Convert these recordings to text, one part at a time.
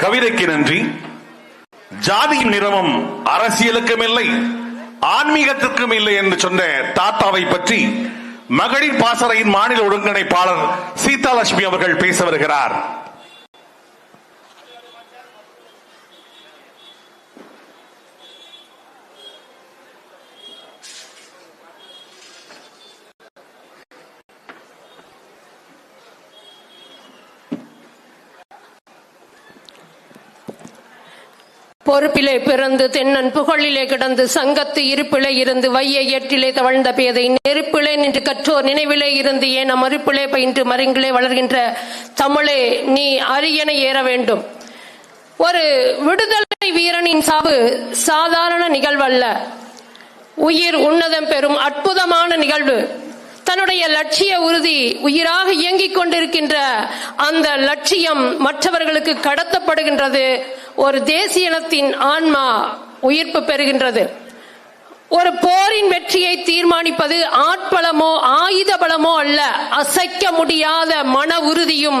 கவிதைக்கு நன்றி. ஜாதியின் நிறமும் அரசியலுக்கும் இல்லை ஆன்மீகத்திற்கும் இல்லை என்று சொன்ன தாத்தாவை பற்றி மகளிர் பாசறையின் மாநில ஒருங்கிணைப்பாளர் சீதாலட்சுமி அவர்கள் பேச வருகிறார். பொறுப்பிலே பிறந்து தென்னன் புகழிலே கிடந்து சங்கத்து இருப்பிலே இருந்து வைய ஏற்றிலே தவழ்ந்த பேதை நெருப்பிலே நின்று கற்றோர் நினைவிலே இருந்து ஏன மறுப்பிலே பயின்று மருங்கிலே வளர்கின்ற தமிழே நீ அரியணை ஏற வேண்டும். ஒரு விடுதலை வீரனின் சாவு சாதாரண நிகழ்வல்ல. உயிர் உன்னதம் பெறும் அற்புதமான நிகழ்வு. தன்னுடைய லட்சிய உறுதி உயிராக இயங்கிக் கொண்டிருக்கின்ற அந்த லட்சியம் மற்றவர்களுக்கு கடத்தப்படுகின்றது. ஒரு தேசிய இனத்தின் ஆன்மா உயிர்ப்பு பெறுகின்றது. ஒரு போரின் வெற்றியை தீர்மானிப்பது ஆட்பலமோ ஆயுத பலமோ அல்ல. அசைக்க முடியாத மன உறுதியும்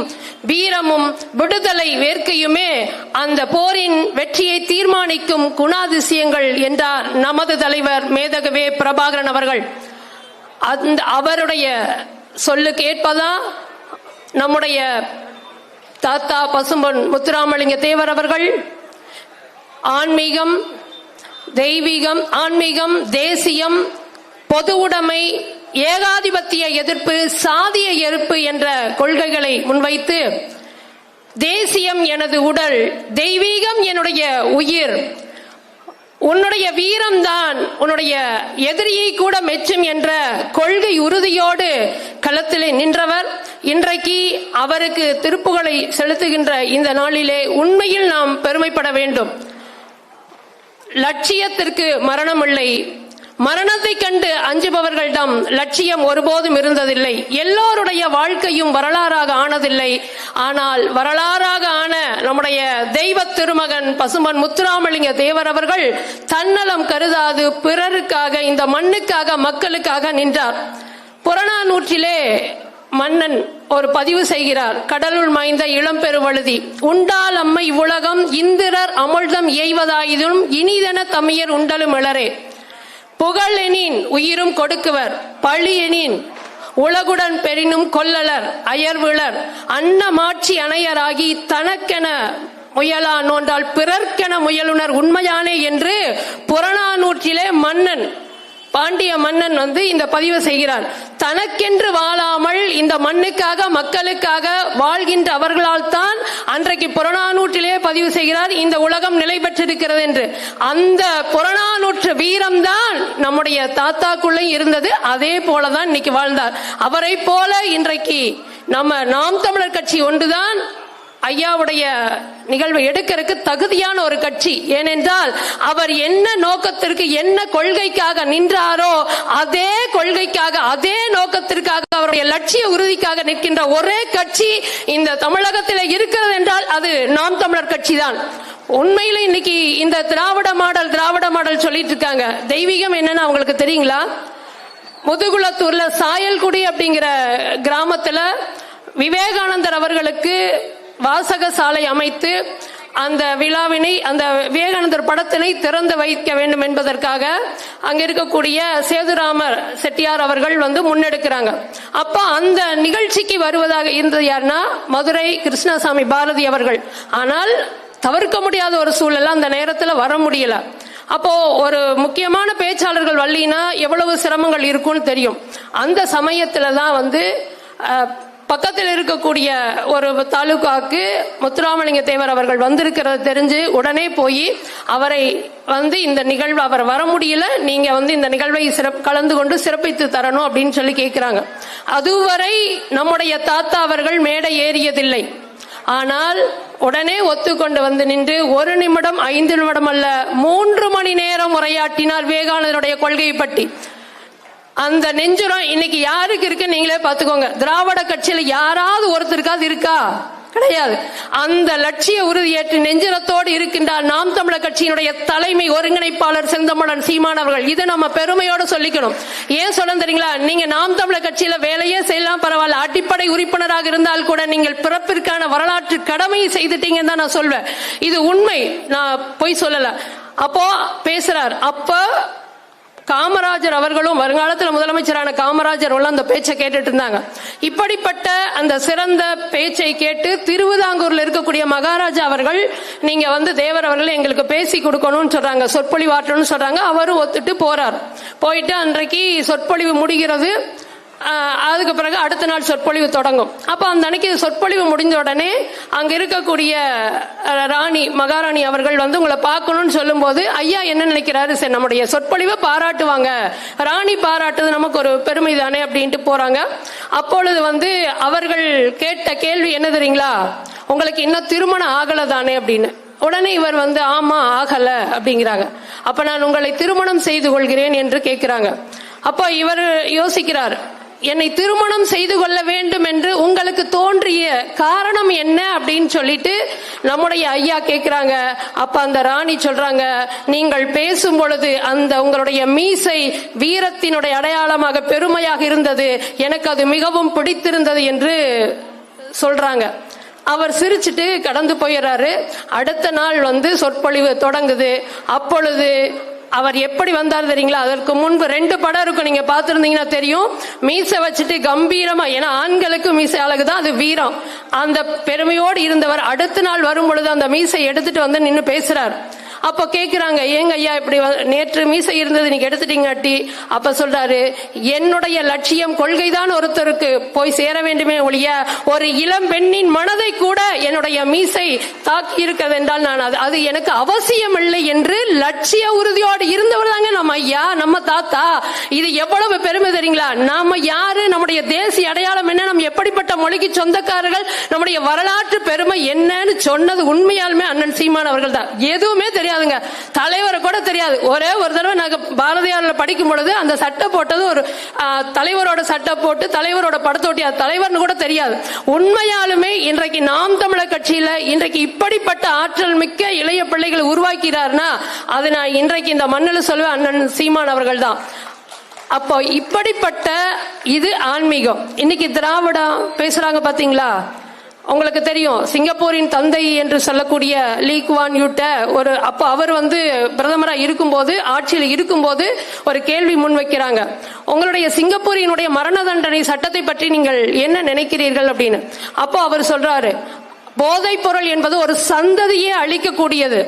வீரமும் விடுதலை வேர்க்கையுமே அந்த போரின் வெற்றியை தீர்மானிக்கும் குணாதிசயங்கள் என்றார் நமது தலைவர் மேதகவே பிரபாகரன் அவர்கள். அந்த அவருடைய சொல்லுக்கு ஏற்பதான் நம்முடைய தாத்தா பசும்பொன் முத்துராமலிங்க தேவர் அவர்கள் ஆன்மீகம் தெய்வீகம் ஆன்மீகம் தேசியம் பொது உடைமை ஏகாதிபத்திய எதிர்ப்பு சாதிய எதிர்ப்பு என்ற கொள்கைகளை முன்வைத்து தேசியம் எனது உடல் தெய்வீகம் என்னுடைய உயிர் உன்னுடைய வீரம்தான் உன்னுடைய எதிரியை கூட மெச்சும் என்ற கொள்கை உறுதியோடு களத்திலே நின்றவர். இன்றைக்கு அவருக்கு திருப்புகளை செலுத்துகின்ற இந்த நாளிலே உண்மையில் நாம் பெருமைப்பட வேண்டும். லட்சியத்திற்கு மரணமில்லை. மரணத்தை கண்டு அஞ்சுபவர்களிடம் லட்சியம் ஒருபோதும் இருந்ததில்லை. எல்லோருடைய வாழ்க்கையும் வரலாறாக ஆனதில்லை. ஆனால் வரலாறாக ஆன நம்முடைய தெய்வ திருமகன் பசுமன் முத்துராமலிங்க தேவர் அவர்கள் தன்னலம் கருதாது பிறருக்காக இந்த மண்ணுக்காக மக்களுக்காக நின்றார். புறநானூற்றிலே மன்னன் ஒரு பதிவு செய்கிறார். கடலுள் மாய்ந்த இளம்பெருவழுதி உண்டால் அம்மை உலகம் இந்திரர் அமுழ்தம் எய்வதாயிதும் இனிதென தமியர் உண்டலும் இளரே. புகழெனின் உயிரும் கொடுக்குவர். பழி எனின் உலகுடன் பெரினும் கொல்லலர் அயர்விழர் அன்னமாட்சி அணையராகி தனக்கென முயலா நோன்றால் பிறர்க்கென முயலுனர் உண்மையானே என்று புறநானூற்றிலே மன்னன் பாண்டிய மன்னன் வந்து இந்த பதிவு செய்கிறார். தனக்கென்று வாழாமல் இந்த மண்ணுக்காக மக்களுக்காக வாழ்கின்ற அவர்களால் தான் அன்றைக்கு புறநானூற்றிலே பதிவு செய்கிறார் இந்த உலகம் நிலை பெற்றிருக்கிறது என்று. அந்த புறநானூற்று வீரம்தான் நம்முடைய தாத்தாக்குள்ளே இருந்தது அதே போலதான் இன்னைக்கு வாழ்ந்தார். அவரை போல இன்றைக்கு நம்ம நாம் தமிழர் கட்சி ஒன்றுதான் ஐயாவுடைய நிகழ்வை எடுக்கிறதுக்கு தகுதியான ஒரு கட்சி. ஏனென்றால் அவர் என்ன நோக்கத்திற்கு என்ன கொள்கைக்காக நின்றாரோ அதே கொள்கைக்காக அதே நோக்கத்திற்காக அவருடைய லட்சிய உறுதிக்காக நிற்கின்ற ஒரே கட்சி இந்த தமிழகத்தில் இருக்கிறது என்றால் அது நாம் தமிழர் கட்சி தான். உண்மையில இன்னைக்கு இந்த திராவிட மாடல் திராவிட மாடல் சொல்லிட்டு இருக்காங்க. தெய்வீகம் என்னன்னு அவங்களுக்கு தெரியுங்களா? முதுகுளத்தூர்ல சாயல்குடி அப்படிங்கிற கிராமத்துல விவேகானந்தர் அவர்களுக்கு வாசக சாலை அமைத்து அந்த விழாவினை அந்த விவேகானந்தர் படத்தினை திறந்து வைக்க வேண்டும் என்பதற்காக அங்க இருக்கக்கூடிய சேதுராமர் செட்டியார் அவர்கள் வந்து முன்னெடுக்கிறாங்க. அப்ப அந்த நிகழ்ச்சிக்கு வருவதாக இருந்தது யாருன்னா மதுரை கிருஷ்ணசாமி பாரதி அவர்கள். ஆனால் தவிர்க்க முடியாத ஒரு சூழல் அந்த நேரத்துல வர முடியல. அப்போ ஒரு முக்கியமான பேச்சாளர்கள் வள்ளினா எவ்வளவு சிரமங்கள் இருக்கும்னு தெரியும். அந்த சமயத்துல தான் வந்து பக்கத்தில் இருக்கக்கூடிய ஒரு தாலுகாக்கு முத்துராமலிங்க தேவர் அவர்கள் வந்திருக்கிறத தெரிஞ்சு உடனே போய் அவரை வந்து இந்த நிகழ்வு அவர் வர முடியல நீங்க வந்து இந்த நிகழ்வை சிறப்பு கலந்து கொண்டு சிறப்பித்து தரணும் அப்படின்னு சொல்லி கேட்கிறாங்க அதுவரை நம்முடைய தாத்தா அவர்கள் மேடை ஏறியதில்லை. ஆனால் உடனே ஒத்துக்கொண்டு வந்து நின்று ஒரு நிமிடம் ஐந்து நிமிடம் அல்ல மூன்று மணி நேரம் உரையாற்றினார் விவேகானந்தருடைய கொள்கையை பற்றி. அந்த நெஞ்சுரம் இன்னைக்கு யாருக்கு இருக்கு? நீங்களே பாத்துக்கோங்க திராவிட கட்சியில யாராவது ஒருத்தருக்காவது இருக்கா? கிடையாது. அந்த லட்சிய உறுதியேற்று நெஞ்சிரத்தோடு இருக்கின்றார் நாம் தமிழர் கட்சியினுடைய தலைமை ஒருங்கிணைப்பாளர் செந்தமலன் சீமான் அவர்கள். இதை நம்ம பெருமையோட சொல்லிக்கணும். ஏன் சொல்ல தெரியுங்களா? நீங்க நாம் தமிழர் கட்சியில வேலையே செய்யலாம் பரவாயில்ல. அடிப்படை உறுப்பினராக இருந்தால் கூட நீங்கள் பிறப்பிற்கான வரலாற்று கடமையை செய்துட்டீங்கன்னு தான் நான் சொல்வேன். இது உண்மை. நான் பொய் சொல்லல. அப்போ பேசுறார். அப்போ காமராஜர் அவர்களும் வருங்காலத்தில் முதலமைச்சரான காமராஜர் அந்த பேச்சை கேட்டுட்டு இருந்தாங்க. இப்படிப்பட்ட அந்த சிறந்த பேச்சை கேட்டு திருவிதாங்கூர்ல இருக்கக்கூடிய மகாராஜா அவர்கள் நீங்க வந்து தேவர் அவர்கள் எங்களுக்கு பேசி கொடுக்கணும்னு சொல்றாங்க சொற்பொழிவாற்றணும்னு சொல்றாங்க அவரும் ஒத்துட்டு போறார். போயிட்டு அன்றைக்கு சொற்பொழிவு முடிகிறது. அதுக்கு பிறகு அடுத்த நாள் சொற்பொழிவு தொடங்கும். அப்ப அந்த அன்னைக்கு சொற்பொழிவு முடிஞ்ச உடனே அங்க இருக்கக்கூடிய ராணி மகாராணி அவர்கள் வந்து உங்களை பார்க்கணும்னு சொல்லும்போது ஐயா என்ன நினைக்கிறாரு? சரி நம்முடைய சொற்பொழிவை பாராட்டுவாங்க. ராணி பாராட்டுது நமக்கு ஒரு பெருமை தானே? அப்படின்ட்டு போறாங்க. அப்பொழுது வந்து அவர்கள் கேட்ட கேள்வி என்ன தெரியுங்களா? உங்களுக்கு இன்னும் திருமணம் ஆகல தானே? அப்படின்னு. உடனே இவர் வந்து ஆமா ஆகல அப்படிங்கிறாங்க. அப்ப நான் உங்களை திருமணம் செய்து கொள்கிறேன் என்று கேட்கிறாங்க அப்போ இவர் யோசிக்கிறார். என்னை திருமணம் செய்து கொள்ள வேண்டும் என்று உங்களுக்கு தோன்றிய காரணம் என்ன அப்படின்னு சொல்லிட்டு நம்முடைய ஐயா கேட்கிறாங்க அப்ப அந்த ராணி சொல்றாங்க நீங்கள் பேசும் பொழுது அந்த உங்களுடைய மீசை வீரத்தினுடைய அடையாளமாக பெருமையாக இருந்தது. எனக்கு அது மிகவும் பிடித்திருந்தது என்று சொல்றாங்க. அவர் சிரிச்சிட்டு கடந்து போயிடுறாரு அடுத்த நாள் வந்து சொற்பொழிவு தொடங்குது. அப்பொழுது அவர் எப்படி வந்தார் தெரியுங்களா? அதற்கு முன்பு ரெண்டு படம் இருக்கும். நீங்க பார்த்திருந்தீங்கன்னா தெரியும். மீசை வச்சுட்டு கம்பீரமா ஏன்னா ஆண்களுக்கு மீசை அழகுதான் அது வீரம். அந்த பெருமையோடு இருந்தவர் அடுத்த நாள் வரும் பொழுது அந்த மீசை எடுத்துட்டு வந்து நின்று பேசுறாரு. அப்ப கேக்குறாங்க ஏங்க ஐயா இப்படி நேற்று மீசை இருந்தது நீங்க எடுத்துட்டீங்காட்டி. அப்ப சொல்றாரு என்னுடைய லட்சியம் கொள்கைதான் ஒருத்தருக்கு போய் சேர வேண்டுமே ஒழிய ஒரு இளம் பெண்ணின் மனதை கூட என்னுடைய மீசை தாக்கி இருக்கிறது என்றால் நான் அது அது எனக்கு அவசியம் இல்லை என்று லட்சிய உறுதியோடு இருந்தவர் தாங்க நம்ம ஐயா நம்ம தாத்தா. இது எவ்வளவு பெருமை தெரியுங்களா? நாம யாரு? நம்முடைய தேசிய அடையாளம் என்ன? நம்ம எப்படிப்பட்ட மொழிக்கு சொந்தக்காரர்கள்? நம்முடைய வரலாற்று பெருமை என்னன்னு சொன்னது உண்மையாலுமே அண்ணன் சீமான் அவர்கள் தான் எதுவுமே தெரியாதுங்க. தலைவரை கூட தெரியாது. ஒரே ஒரு தடவை நாங்க பாரதியார்ல படிக்கும் பொழுது அந்த சட்டை போட்டது ஒரு தலைவரோட சட்டை போட்டு தலைவரோட படத்தோட்டி தலைவர்னு கூட தெரியாது. உண்மையாலுமே இன்றைக்கு நாம் தமிழர் கட்சியில இன்றைக்கு இப்படிப்பட்ட ஆற்றல் மிக்க இளைய பிள்ளைகளை உருவாக்கிறார்னா அது நான் இன்றைக்கு இந்த மண்ணில் சொல்லுவேன் அண்ணன் சீமான் அவர்கள் தான். அப்போ இப்படிப்பட்ட இது ஆன்மீகம். இன்னைக்கு திராவிடம் பேசுறாங்க பாத்தீங்களா? உங்களுக்கு தெரியும் சிங்கப்பூரின் தந்தை என்று சொல்லக்கூடிய லீ குவான் யூட்ட ஒரு அப்போ அவர் வந்து பிரதமரா இருக்கும்போது ஆட்சியில் இருக்கும்போது ஒரு கேள்வி முன்வைக்கிறாங்க உங்களுடைய சிங்கப்பூரினுடைய மரண தண்டனை சட்டத்தை பற்றி நீங்கள் என்ன நினைக்கிறீர்கள் அப்படின்னு? அப்போ அவர் சொல்றாரு போதைப் பொருள் என்பது ஒரு சந்ததியே அழிக்கக்கூடியது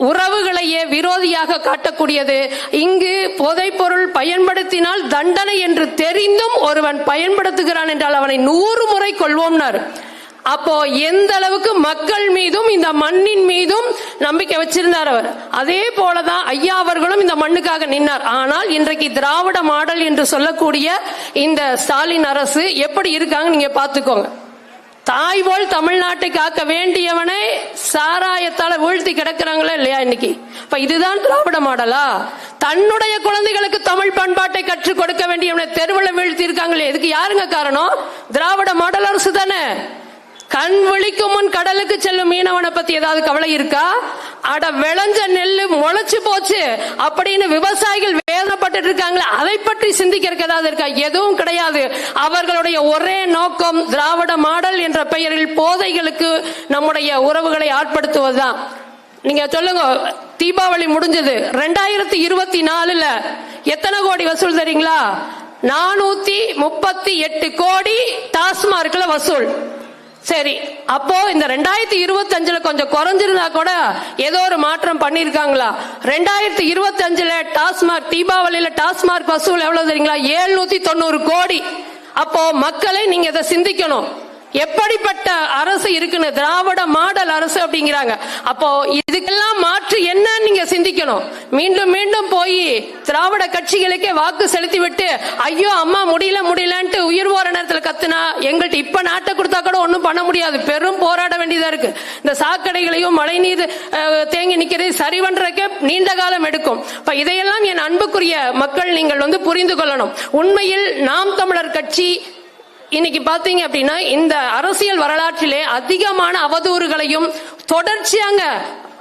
உறவுகளையே விரோதியாக காட்டக்கூடியது. இங்கு போதைப்பொருள் பயன்படுத்தினால் தண்டனை என்று தெரிந்தும் ஒருவன் பயன்படுத்துகிறான் என்றால் அவனை நூறு முறை கொள்வோம்னார் அப்போ எந்த அளவுக்கு மக்கள் மீதும் இந்த மண்ணின் மீதும் நம்பிக்கை வச்சிருந்தார் அவர். அதே போலதான் ஐயா அவர்களும் இந்த மண்ணுக்காக நின்னார். ஆனால் இன்றைக்கு திராவிட மாடல் என்று சொல்லக்கூடிய இந்த ஸ்டாலின் அரசு எப்படி இருக்காங்க நீங்க பாத்துக்கோங்க தாய் போல் தமிழ்நாட்டை காக்க வேண்டியவனை சாராயத்தால வீழ்த்தி கிடக்குறாங்களா இல்லையா இன்னைக்கு? இப்ப இதுதான் திராவிட மாடலா? தன்னுடைய குழந்தைகளுக்கு தமிழ் பண்பாட்டை கற்றுக் கொடுக்க வேண்டியவனை தெருவில் வீழ்த்தி இருக்காங்களே. இதுக்கு யாருங்க காரணம்? திராவிட மாடல் அரசு தானே. கண் விழிக்கும் முன் கடலுக்கு செல்லும் மீனவனை பத்தி ஏதாவது கவலை இருக்கா? அட விளைஞ்ச நெல்லு முளைச்சு போச்சு. அப்படின்னு விவசாயிகள் வேதனைப்பட்டு இருக்காங்களே அதை பற்றி சிந்திக்கிறதுக்கு ஏதாவது இருக்கா? எதுவும் கிடையாது. அவர்களுடைய ஒரே நோக்கம் திராவிட மாடல் என்ற பெயரில் போதைகளுக்கு நம்முடைய உறவுகளை ஆட்படுத்துவதுதான். நீங்க சொல்லுங்க தீபாவளி முடிஞ்சது. ரெண்டாயிரத்தி இருபத்தி நாலுல எத்தனை கோடி வசூல் தெரியுங்களா? நானூத்தி முப்பத்தி எட்டு கோடி டாஸ்மார்க்ல வசூல். சரி அப்போ இந்த ரெண்டாயிரத்தி இருபத்தி அஞ்சுல கொஞ்சம் குறைஞ்சிருந்தா கூட ஏதோ ஒரு மாற்றம் பண்ணிருக்காங்களா ரெண்டாயிரத்தி இருபத்தி அஞ்சுல டாஸ்மாக் தீபாவளியில டாஸ்மாக் வசூல் எவ்வளவு தெரியுங்களா? ஏழ்நூத்தி தொண்ணூறு கோடி. அப்போ மக்களை நீங்க இதை சிந்திக்கணும். எப்படிப்பட்ட அரசு இருக்குன்னு திராவிட மாடல் அரசு அப்படிங்கிறாங்க. அப்போ இதுக்கெல்லாம் மாற்று என்ன சிந்திக்கணும். மீண்டும் மீண்டும் போய் திராவிட கட்சிகளுக்கே வாக்கு செலுத்தி விட்டு ஐயோ அம்மா முடியல முடியலன்ட்டு உயிர் போற நேரத்தில் கத்துனா எங்கள்கிட்ட இப்ப நாட்டை கொடுத்தா கூட ஒண்ணும் பண்ண முடியாது. பெரும் போராட வேண்டியதா இருக்கு. இந்த சாக்கடைகளையும் மழைநீர் நீர் தேங்கி நிக்கிறது சரி பண்றதுக்கே நீண்ட காலம் எடுக்கும். இப்ப இதையெல்லாம் என் அன்புக்குரிய மக்கள் நீங்கள் வந்து புரிந்து கொள்ளணும். உண்மையில் நாம் தமிழர் கட்சி இன்னைக்கு பாத்தீங்க அப்படின்னா இந்த அரசியல் வரலாற்றிலே அதிகமான அவதூறுகளையும் தொடர்ச்சியாங்க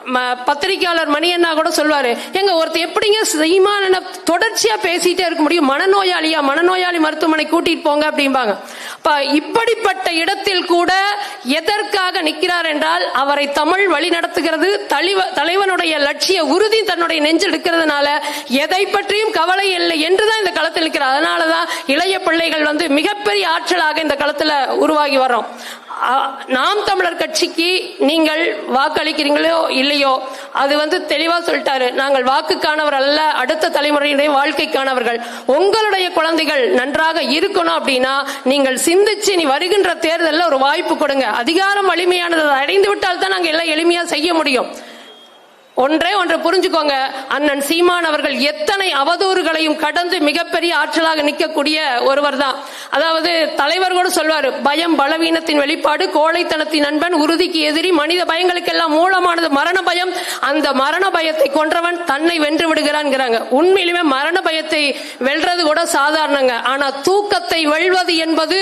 ம- பத்திரிக்கையாளர் மணியண்ணா கூட சொல்வாரு எங்க ஒருத்தர் எப்படிங்க சீமான தொடர்ச்சியா பேசிட்டே இருக்க முடியும்? மனநோயாளியா? மனநோயாளி மருத்துவமனை கூட்டிட்டு போங்க அப்படிம்பாங்க. இப்படிப்பட்ட இடத்தில் கூட எதற்காக நிற்கிறார் என்றால் அவரை தமிழ் வழி நடத்துகிறது தலைவனுடைய லட்சிய உறுதி தன்னுடைய நெஞ்சில் இருக்கிறதுனால எதை பற்றியும் கவலை இல்லை என்றுதான் இந்த களத்தில் இருக்கிறார் அதனாலதான் இளைய பிள்ளைகள் வந்து மிகப்பெரிய ஆற்றலாக இந்த களத்துல உருவாகி வர்றோம். நாம் தமிழர் கட்சிக்கு நீங்கள் வாக்களிக்கிறீங்களோ இல்லையோ அது வந்து தெளிவா சொல்லிட்டாரு. நாங்கள் வாக்குக்கானவர் அல்ல அடுத்த தலைமுறையினுடைய வாழ்க்கைக்கானவர்கள். உங்களுடைய குழந்தைகள் நன்றாக இருக்கணும் அப்படின்னா நீங்கள் சிந்திச்சு நீ வருகின்ற தேர்தலில் ஒரு வாய்ப்பு கொடுங்க. அதிகாரம் வலிமையானது அடைந்து விட்டால் தான் நாங்கள் எல்லாம் எளிமையா செய்ய முடியும். ஒன்றே ஒன்று புரிஞ்சுக்கோங்க. அண்ணன் சீமான் அவர்கள் எத்தனை அவதூறுகளையும் கடந்து மிகப்பெரிய ஆற்றலாக நிற்கக்கூடிய ஒருவர் தான் அதாவது தலைவர் கூட சொல்வாரு பயம் பலவீனத்தின் வெளிப்பாடு கோழைத்தனத்தின் நண்பன் உறுதிக்கு எதிரி மனித பயங்களுக்கெல்லாம் மூலமானது மரண பயம். அந்த மரண பயத்தை கொன்றவன் தன்னை வென்று விடுகிறான்ங்கிறாங்க உண்மையிலுமே மரண பயத்தை வெல்றது கூட சாதாரணங்க. ஆனா தூக்கத்தை வெல்வது என்பது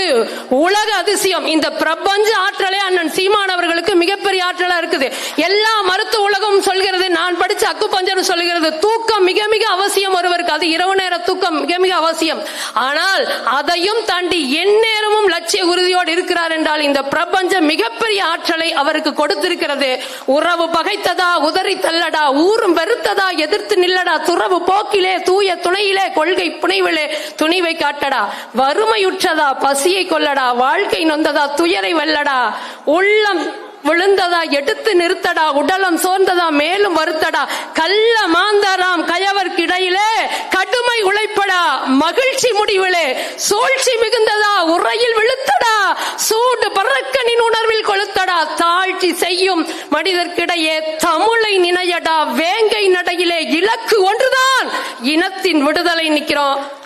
உலக அதிசயம். இந்த பிரபஞ்ச ஆற்றலே அண்ணன் சீமான் அவர்களுக்கு மிகப்பெரிய ஆற்றலா இருக்குது. எல்லா மருத்துவ உலகமும் சொல்கிறது நான் படிச்ச அக்கு பஞ்சர் சொல்கிறது தூக்கம் மிக மிக அவசியம் ஒருவருக்கு. அது இரவு நேர தூக்கம் மிக மிக அவசியம். ஆனால் அதையும் தாண்டி எந்நேரமும் லட்சிய உறுதியோடு இருக்கிறார் என்றால் இந்த பிரபஞ்சம் மிகப்பெரிய ஆற்றலை அவருக்கு கொடுத்திருக்கிறது. உறவு பகைத்ததா உதறி தள்ளடா ஊரும் வெறுத்ததா எதிர்த்து நில்லடா துறவு போக்கிலே தூய துணையிலே கொள்கை புனைவிலே துணிவை காட்டடா. வறுமையுற்றதா பசியை கொல்லடா வாழ்க்கை நொந்ததா துயரை வெல்லடா. உள்ளம் விழுந்ததா எடுத்து நிறுத்தடா உடலம் சோர்ந்ததா மேலும் வருத்தடா. கள்ள மாந்தராம் கயவர்க்கிடையிலே கடுமை உழைப்படா மகிழ்ச்சி முடிவிலே. சூழ்ச்சி மிகுந்ததா உரையில் விழுத்தடா. சூடு பறக்கனின் உணர்வில் கொளுத்தடா. தாழ்ச்சி செய்யும் மனிதர்க்கிடையே தமிழை நினையடா. வேங்கை நடையிலே இலக்கு ஒன்றுதான். இனத்தின் விடுதலை நிற்கிறோம்.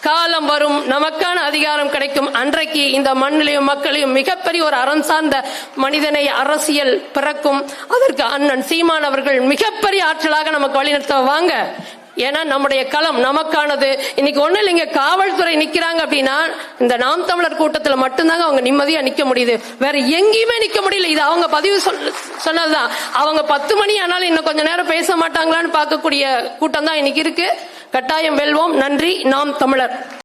காலம் வரும் நமக்கான அதிகாரம் கிடைக்கும். அன்றைக்கு இந்த மண்ணிலையும் மக்களையும் மிகப்பெரிய ஒரு அறம் சார்ந்த மனிதனை அரசியல் பிறக்கும். அதற்கு அண்ணன் சீமான் அவர்கள் மிகப்பெரிய ஆற்றலாக நமக்கு வழிநடத்த வாங்க. ஏன்னா நம்முடைய களம் நமக்கானது. இன்னைக்கு ஒண்ணு இல்லைங்க காவல்துறை நிக்கிறாங்க அப்படின்னா இந்த நாம் தமிழர் கூட்டத்துல மட்டும்தாங்க அவங்க நிம்மதியா நிக்க முடியுது. வேற எங்கேயுமே நிக்க முடியல. இது அவங்க பதிவு சொல்- சொன்னதுதான். அவங்க பத்து மணி ஆனாலும் இன்னும் கொஞ்ச நேரம் பேச மாட்டாங்களான்னு பார்க்கக்கூடிய கூட்டம் தான் இன்னைக்கு இருக்கு. கட்டாயம் வெல்வோம். நன்றி. நாம் தமிழர்.